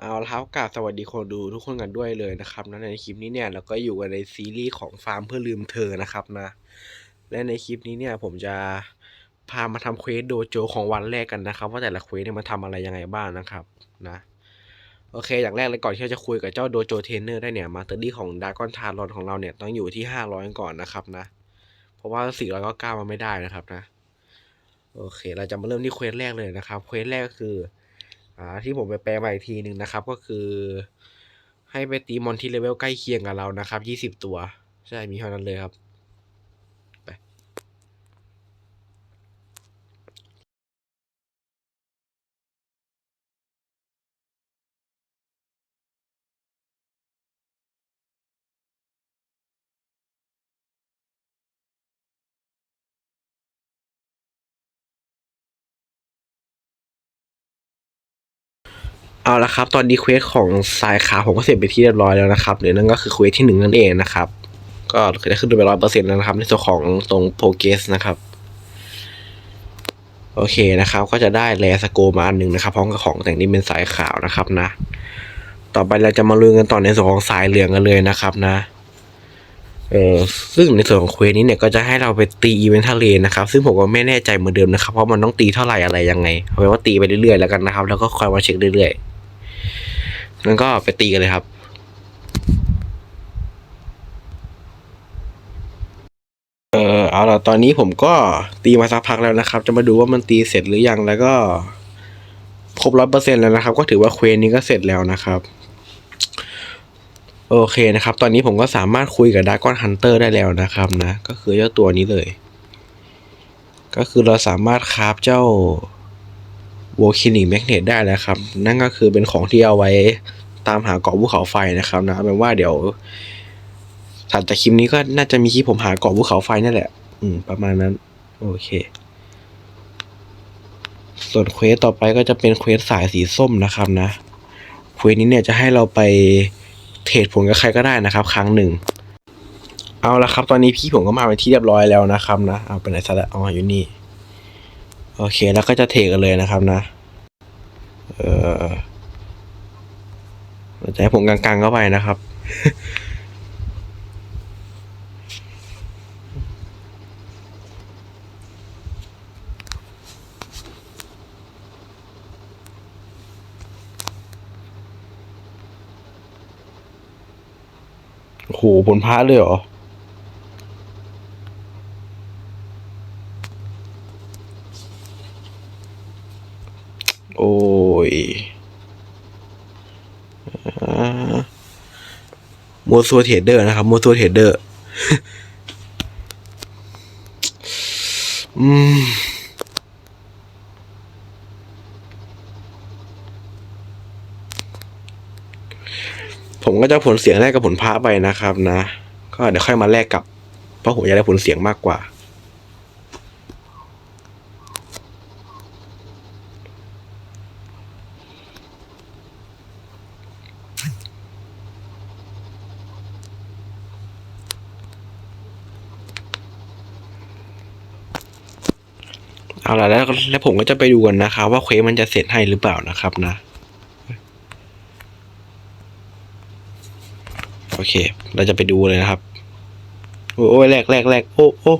เอาละครับกาบสวัสดีคนดูทุกคนกันด้วยเลยนะครับนะในคลิปนี้เนี่ยเราก็อยู่กันในซีรีส์ของฟาร์มเพื่อลืมเธอนะครับนะ และในคลิปนี้เนี่ยผมจะพามาทำเควสโดโจของวันแรกกันนะครับ ว่าแต่ละเควสเนี่ยมันทำอะไรยังไงบ้างนะครับนะโอเค อย่างแรกเลยก่อนที่เราจะคุยกับเจ้าโดโจเทรนเนอร์ได้เนี่ยมาสเตอรี่ของดากอนทารอนของเราเนี่ยต้องอยู่ที่ห้าร้อยก่อนนะครับนะ เพราะว่าสี่ร้อยก็ก้ามาไม่ได้นะครับนะ โอเค เราจะมาเริ่มที่เควสแรกเลยนะครับเควสแรกก็คือ อ่าที่ผมไปแปลมาอีกทีหนึ่งนะครับ ก็คือ ให้ไปตีมอนที่เลเวลใกล้เคียงกับเรานะครับยี่สิบตัว ใช่มีเท่านั้นเลยครับ เอาละครับ ตอนนี้เควสของสายขาวผมก็เสร็จไปที่เรียบร้อยแล้วนะครับเดี๋ยวนั่นก็คือเควสที่หนึ่งนั่นเองนะครับ ก็ได้ขึ้นไปร้อยเปอร์เซ็นต์แล้วนะครับ ในส่วนของตรงโปรเกสนะครับ โอเคนะครับ ก็จะได้แลสโกมาอันหนึ่งนะครับพร้อมกับของแต่งที่เป็นสายขาวนะครับนะ ต่อไปเราจะมาลุยกันต่อในส่วนของสายเหลืองกันเลยนะครับนะเออซึ่งในส่วนของเควสนี้เนี่ยก็จะให้เราไปตีอีเวนต์ทะเลนะครับ ซึ่งผมก็ไม่แน่ใจเหมือนเดิมนะครับว่ามันต้องตีเท่าไหร่อะไรยังไงเอาไว้ว่าตีไปเรื่อยๆแล้วกันนะครับ แล้วก็คอยมาเช็คเรื่อยๆ งั้นก็ไปตีกันเลยครับเออเอาล่ะตอนนี้ผมก็ตีมาสักพักแล้วนะครับ จะมาดูว่ามันตีเสร็จหรือยังแล้วก็ครบร้อยเปอร์เซ็นแล้วนะครับ ก็ถือว่าเควสนี้ก็เสร็จแล้วนะครับโอเคนะครับ ตอนนี้ผมก็สามารถคุยกับด r a กอนฮันเตอร์ได้แล้วนะครับนะ ก็คือเจ้าตัวนี้เลย ก็คือเราสามารถคราฟเจ้า โวคินิกแมกเนตได้แล้วครับ นั่นก็คือเป็นของที่เอาไว้ตามหาเกาะภูเขาไฟนะครับนะเอาเป็นว่าเดี๋ยวถัดจากคลิปนี้ก็น่าจะมีคลิปผมหาเกาะภูเขาไฟนั่นแหละ อืม ประมาณนั้น โอเค ส่วนเควสต่อไปก็จะเป็นเควสสายสีส้มนะครับนะ เควสนี้เนี่ยจะให้เราไปเทรดผลกับใครก็ได้นะครับ ครั้งหนึ่ง เอาละครับ ตอนนี้พี่ผมก็มาเป็นที่เรียบร้อยแล้วนะครับนะ เอาไปไหนซะแล้วอ๋ออยู่นี่ โอเคแล้วก็จะเทกันเลยนะครับนะ เออเราจะให้ผมกลางๆเข้าไปนะครับโอ้โหผลพระเลยเหรอ โอ้ยอ่ามัวซัวเทรดเดอร์นะครับมัวซัวเทรดเดอร์อืมผมก็จะผลเสียงแรกกับผลพระไปนะครับนะ ก็เดี๋ยวค่อยมาแลกกับ เพราะผมอยากได้ผลเสียงมากกว่า เอาล่ะแล้วแล้วผมก็จะไปดูกันนะครับ ว่าเควสมันจะเสร็จให้หรือเปล่านะครับนะ โอเค เราจะไปดูเลยนะครับ โอ้ยแรกแรกแรกโอ้โอ้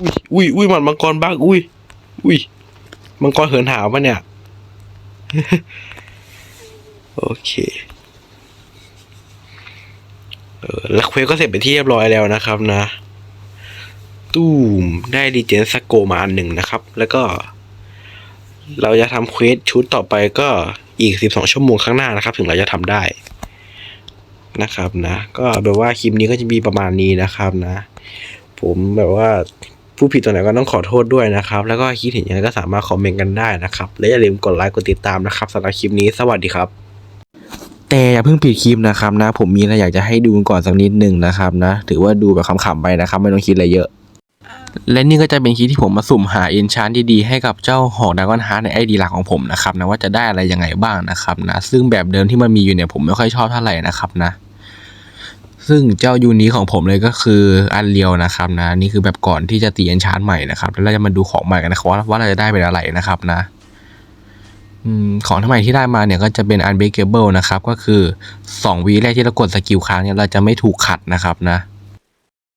อุ้ยอุ้ยอุ้ยมันมังกรบ้างอุ้ยอุ้ยมังกรเหินหาวปะเนี่ย โอเค แล้วเควสก็เสร็จไปนที่เรียบร้อยแล้วนะครับนะ ตู้มได้ดีเจนสโกมาอันหนึ่งนะครับ แล้วก็ เราจะทำเควสชุดต่อไปก็อีก 12 ชั่วโมงข้างหน้านะครับ ถึงเราจะทำได้นะครับนะ ก็แบบว่าคลิปนี้ก็จะมีประมาณนี้นะครับนะ ผมแบบว่าผู้ผิดตรงไหนก็ต้องขอโทษด้วยนะครับ แล้วก็คิดเห็นยังไงก็สามารถคอมเมนต์กันได้นะครับ และอย่าลืมกดไลค์กดติดตามนะครับสำหรับคลิปนี้สวัสดีครับ แต่อย่าเพิ่งปิดคลิปนะครับนะ ผมมีอะไรอยากจะให้ดูก่อนสักนิดหนึ่งนะครับนะ ถือว่าดูแบบขำๆไปนะครับ ไม่ต้องคิดอะไรเยอะ และนี่ก็จะเป็นคลิปที่ผมมาสุ่มหาเอนชานดีๆให้กับเจ้าหอกดากอนฮาร์ในไอดีหลักของผมนะครับนะว่าจะได้อะไรยังไงบ้างนะครับนะ ซึ่งแบบเดิมที่มันมีอยู่เนี่ยผมไม่ค่อยชอบเท่าไหร่นะครับนะ ซึ่งเจ้ายูนี้ของผมเลยก็คืออันเรียวนะครับนะนี่คือแบบก่อนที่จะตีเอนชานใหม่นะครับแล้วเราจะมาดูของใหม่กันนะครับว่าเราจะได้เป็นอะไรนะครับนะ ของทั้งหมดที่ได้มาเนี่ยก็จะเป็น unbreakable นะครับ ก็คือ 2วีแรกที่เรากดสกิลค้างเนี่ยเราจะไม่ถูกขัดนะครับนะ